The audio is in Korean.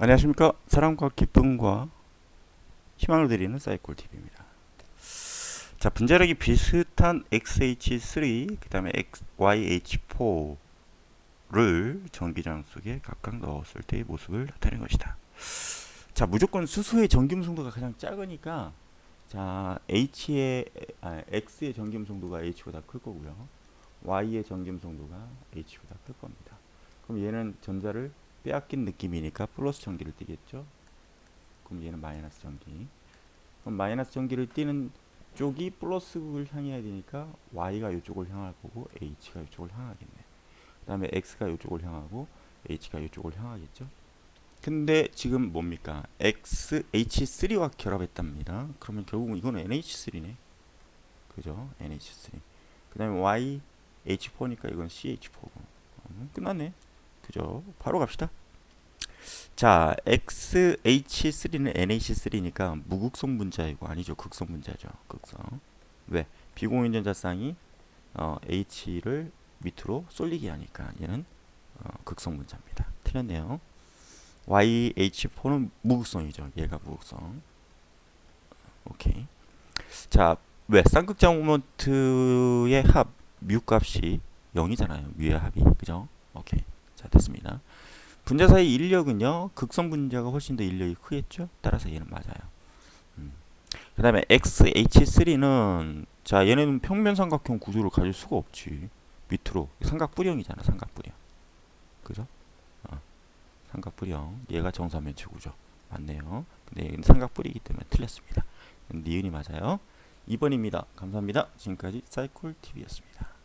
안녕하십니까? 사랑과 기쁨과 희망을 드리는 사이콜TV입니다. 자 분자력이 비슷한 XH3 그 다음에 YH4를 전기장 속에 각각 넣었을 때의 모습을 나타낸 것이다. 자 무조건 수소의 전기음성도가 가장 작으니까 자 H의 아, X의 전기음성도가 H보다 클 거고요. Y의 전기음성도가 H보다 클 겁니다. 그럼 얘는 전자를 빼앗긴 느낌이니까 플러스 전기를 띠겠죠. 그럼 얘는 마이너스 전기. 그럼 마이너스 전기를 띠는 쪽이 플러스를 향해야 되니까 y가 이쪽을 향할 거고 h가 이쪽을 향하겠네. 그 다음에 x가 이쪽을 향하고 h가 이쪽을 향하겠죠. 근데 지금 뭡니까? x h3와 결합했답니다. 그러면 결국은 이거는 nh3네. 그죠? nh3. 그 다음에 y h4니까 이건 ch4고. 음, 끝났네. 그죠? 바로 갑시다. 자, XH3는 NH3니까 무극성 분자이고 아니죠. 극성 분자죠. 극성. 왜? 비공유전자 쌍이 어, H를 밑으로 쏠리게 하니까 얘는 어, 극성 분자입니다. 틀렸네요. YH4는 무극성이죠. 얘가 무극성. 오케이. 자, 왜? 쌍극장 모먼트의 합, 뮤 값이 0이잖아요. 뮤의 합이. 그죠? 오케이. 자 됐습니다. 분자 사이 인력은요 극성 분자가 훨씬 더 인력이 크겠죠. 따라서 얘는 맞아요. 음. 그 다음에 XH3는 자 얘네는 평면 삼각형 구조를 가질 수가 없지. 밑으로 삼각뿔형이잖아 삼각뿔형. 그죠? 어. 삼각뿔형 얘가 정사면체 구조 맞네요. 근데 얘는 삼각뿔이기 때문에 틀렸습니다. 니은이 맞아요. 2번입니다. 감사합니다. 지금까지 사이콜TV였습니다.